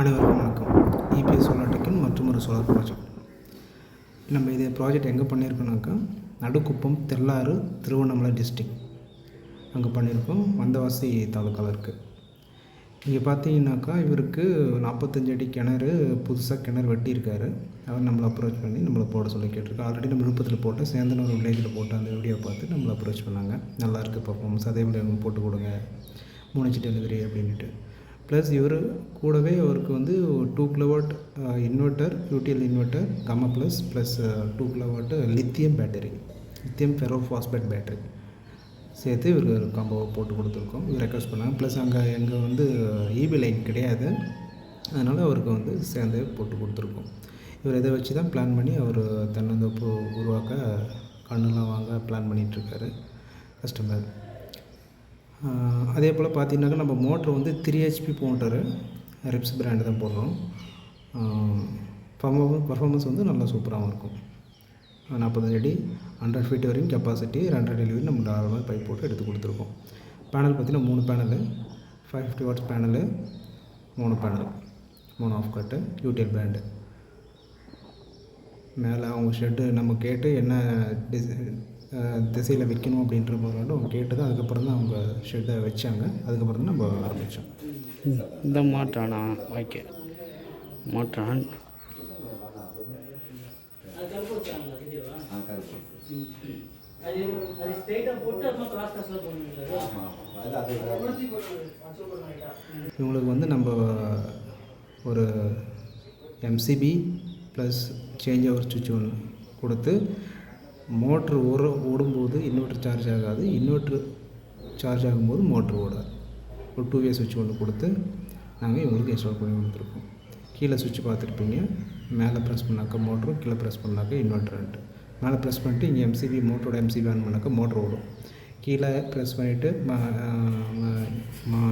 அனைவருக்கும் வணக்கம். EPS solar டெக்கின் மற்றும் ஒரு சோலார் ப்ராஜெக்ட் நம்ம இதே ப்ராஜெக்ட் எங்கே பண்ணியிருக்கோம்னாக்கா நடுக்குப்பம் தெல்லாறு திருவண்ணாமலை டிஸ்ட்ரிக் அங்கே பண்ணியிருக்கோம் வந்தவாசி தாலுக்காவில் இருக்குது இங்கே பார்த்தீங்கன்னாக்கா இவருக்கு நாற்பத்தஞ்சு அடி கிணறு புதுசாக கிணறு வெட்டியிருக்காரு. அவர் நம்மளை அப்ரோச் பண்ணி நம்மளை போட சொல்லி கேட்டிருக்கோம் ஆல்ரெடி நம்ம விழுப்புரத்தில் போட்டு சேந்தனூர் வில்லேஜில் போட்டு அந்த வீடியோ பார்த்து நம்மளை அப்ரோச் பண்ணாங்க. நல்லா இருக்குது பர்ஃபார்மன்ஸ் அதே மாதிரி போட்டு கொடுங்க. மூணு டெலிவரி அப்படின்ட்டு ப்ளஸ் இவர் கூடவே அவருக்கு வந்து two kilowatt inverter UTL inverter gamma plus plus two kilowatt lithium battery lithium ferro phosphate battery சேர்த்து இவருக்கு காம்போவை போட்டு கொடுத்துருக்கோம். இவர் ரெக்வஸ்ட் பண்ணாங்க. ப்ளஸ் அங்கே எங்கே வந்து இபி லைன் கிடையாது. அதனால் அவருக்கு வந்து சேர்ந்தே போட்டு கொடுத்துருக்கோம். இவர் இதை வச்சு தான் பிளான் பண்ணி அவர் தன்னந்தோப்பு உருவாக்க கண்ணுலாம் வாங்க பிளான் பண்ணிகிட்ருக்காரு கஸ்டமர் அதே போல் பார்த்திங்கனாக்கா நம்ம மோட்ரு வந்து த்ரீ ஹெச்பி மோட்டரு ரிப்ஸ் பிராண்டு தான் போடுறோம். பர்ஃபார்மன்ஸ் வந்து நல்லா சூப்பராகவும் இருக்கும். நாற்பத்தஞ்சு அடி ஹண்ட்ரட் ஃபீட் வரையும் கெப்பாசிட்டி ரெண்டரை டெலிவரி நம்ம நார்மல் பைப் போட்டு எடுத்து கொடுத்துருக்கோம். பேனல் பார்த்தீங்கன்னா மூணு panel five fifty watts panel மூணு பேனல் மூணு ஆஃப் கட்டு யூடிஎல் பிராண்டு மேலே அவங்க ஷெட்டு நம்ம கேட்டு என்ன டிசைன் திசையில் வைக்கணும் அப்படின்ற போது அவங்க கேட்டு தான் அதுக்கப்புறம் தான் அவங்க ஷெட்டை வச்சாங்க. அதுக்கப்புறம் தான் நம்ம ஆரம்பித்தோம் இந்த மாற்றானா? ஓகே. மாற்றான். இவங்களுக்கு வந்து நம்ம ஒரு எம்சிபி ப்ளஸ் சேஞ்ச் ஓவர் சுவிட்ச் ஒன்று கொடுத்து மோட்ரு ஓட ஓடும்போது இன்வெர்ட்ரு சார்ஜ் ஆகாது. இன்வெர்ட்ரு சார்ஜ் ஆகும்போது மோட்ரு ஓடாது. ஒரு டூ வே சுவிட்ச் ஒன்று கொடுத்து நாங்கள் இவங்களுக்கு இன்ஸ்டால் பண்ணி கொடுத்துருக்கோம். கீழே சுவிட்ச் பார்த்துருப்பீங்க. மேலே ப்ரெஸ் பண்ணாக்க மோட்ரு கீழே ப்ரெஸ் பண்ணாக்க இன்வெர்ட்ருன்ட்டு மேலே ப்ரெஸ் பண்ணிட்டு இங்கே எம்சிபி மோட்டரோட எம்சிபி ஆன் பண்ணாக்க மோட்ரு ஓடும். கீழே ப்ரெஸ் பண்ணிவிட்டு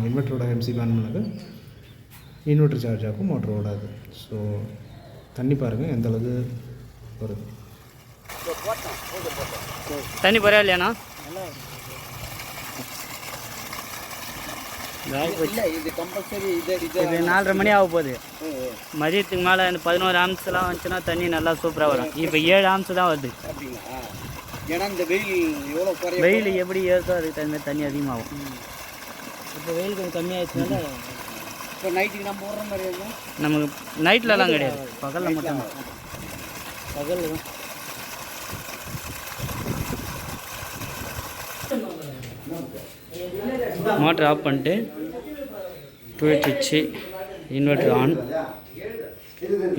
இன்வெர்ட்டரோட எம்சிபி ஆன் பண்ணாக்க இன்வெர்ட்ரு சார்ஜ் ஆகும் மோட்ரு ஓடாது. ஸோ தண்ணி பாருங்கள் எந்த வருது. தண்ணி பரவாயில்லையாண்ணா இல்லை இது கம்பல்சரி இது இது இது நாலரை மணி ஆக போகுது. மதியத்துக்கு மேலே இந்த பதினோரு ஆம்ஸ்லாம் வந்துச்சுன்னா தண்ணி நல்லா சூப்பராக வரும். இப்போ ஏழு ஆம்ஸ் தான் வருது. அப்படிங்களா? ஏன்னா இந்த வெயில் எவ்வளோ குறைய வெயில் எப்படி ஏறுதோ அதுக்கு தகுந்த மாதிரி தண்ணி அதிகமாகும். இப்போ வெயில் கொஞ்சம் கம்மியாகிடுச்சுனால இப்போ நைட்டுக்கு நம்ம போடுற மாதிரி இருக்கும்? நமக்கு நைட்லலாம் கிடையாது. பகலில் மட்டும் பகலில் தான். மோட்டர் ஆஃப் பண்ணிட்டு டூ சுவிட்சு இன்வெர்ட்ரு ஆன்.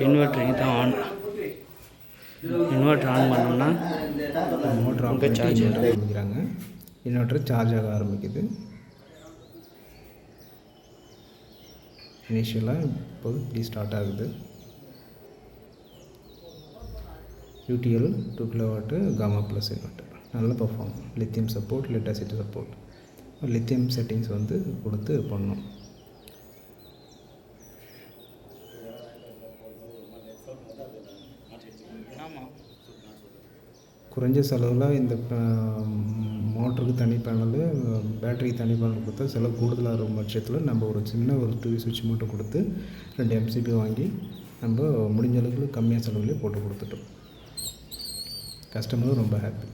இன்வெர்ட்ரு தான் ஆன். இன்வெர்ட்ரு ஆன் பண்ணோம்னா மோட்ரு ஆன் சார்ஜ் ஆரம்பிக்கிறாங்க. இன்வெர்ட்டர் சார்ஜ் ஆக ஆரம்பிக்குது. இனிஷியலாக இப்போ இப்படி ஸ்டார்ட் ஆகுது. UTL two kilowatt gamma plus inverter நல்ல பர்ஃபார்ம் லித்தியம் சப்போர்ட் லெட்டாசிட்டி சப்போர்ட் லித்தியம் செட்டிங்ஸ் வந்து கொடுத்து பண்ணோம். குறைஞ்ச செலவில் இந்த மோட்டருக்கு தனி பேனலு பேட்டரி தனி பேனல் கொடுத்தா செலவு கூடுதலாக இருக்கும் பட்சத்தில் நம்ம ஒரு சின்ன ஒரு டிவி சுவிட்ச் மட்டும் கொடுத்து ரெண்டு எம்சிபி வாங்கி நம்ம முடிஞ்ச அளவுக்கு கம்மியாக செலவுலேயே போட்டு கொடுத்துட்டோம். கஸ்டமரும் ரொம்ப ஹாப்பி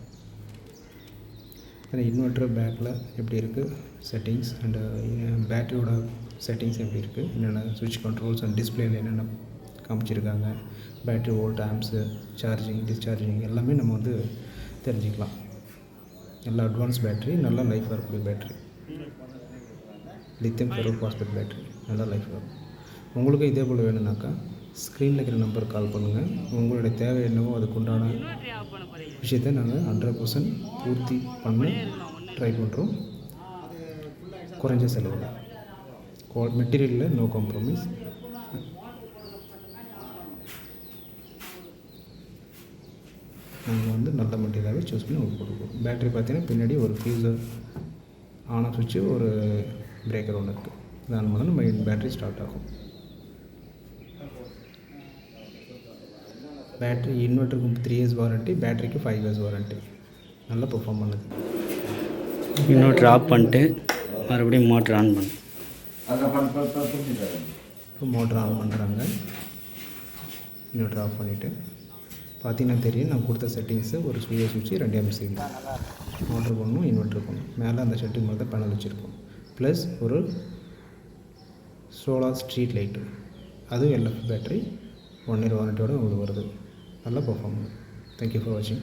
ஏன்னா இன்வெர்ட்டர் பேக்கில் எப்படி இருக்குது செட்டிங்ஸ் அண்டு பேட்டரியோட செட்டிங்ஸ் எப்படி இருக்குது என்னென்ன சுவிட்ச் கண்ட்ரோல்ஸ் அண்ட் டிஸ்பிளேயில் என்னென்ன காமிச்சிருக்காங்க? Battery volt amps charging discharging எல்லாமே நம்ம வந்து தெரிஞ்சுக்கலாம். நல்லா அட்வான்ஸ் பேட்டரி நல்ல லைஃப் வரக்கூடிய battery lithium ferro phosphate battery நல்லா லைஃப் வரும். உங்களுக்கும் இதே போல் வேணும்னாக்கா ஸ்க்ரீனில் இருக்கிற நம்பர் கால் பண்ணுங்கள் உங்களுடைய தேவை என்னவோ அதுக்குண்டான விஷயத்தை நாங்கள் ஹண்ட்ரட் பர்சன்ட் பூர்த்தி பண்ண ட்ரை பண்ணுறோம் குறைஞ்ச செலவில். குவா மெட்டீரியலில் நோ காம்ப்ரமைஸ் நாங்கள் வந்து நல்ல மெட்டீரியலாகவே சூஸ் பண்ணி உங்களுக்கு கொடுக்குறோம் பேட்டரி பார்த்தீங்கன்னா பின்னாடி ஒரு ஃபியூசர் ஆன் ஆஃப் சுவிட்சு ஒரு பிரேக்கர் ஒன்று இருக்குது இது ஆன் நம்ம பேட்டரி ஸ்டார்ட் ஆகும். பேட்டரி இன்வெர்ட்டருக்கு த்ரீ இயர்ஸ் வாரண்ட்டி பேட்டரிக்கு ஃபைவ் இயர்ஸ் வாரண்ட்டி நல்லா பெர்ஃபார்ம் பண்ணுது. இன்வெர்ட்ரு ஆஃப் பண்ணிட்டு மறுபடியும் மோட்ரு ஆன் பண்ணு. இப்போ மோட்டர் ஆன் பண்ணுறாங்க இன்வெர்டர் ஆஃப் பண்ணிவிட்டு பார்த்தீங்கன்னா தெரியும் நான் கொடுத்த செட்டிங்ஸு ஒரு ஸ்பீக்கர் சுவிட்சு ரெண்டு எம்சிபி மோட்ரு பண்ணணும் இன்வெர்ட்ரு பண்ணணும். மேலே அந்த செட்டிங் மட்டும் பேனல் வச்சுருக்கோம். ப்ளஸ் ஒரு சோலார் ஸ்ட்ரீட் லைட்டு அதுவும் எல்எஃப் பேட்டரி ஒன் இயர் வாரண்டியோட உங்களுக்கு வருது. நல்லா பர்ஃபார்ம் தேங்க்யூ ஃபார் வாட்சிங்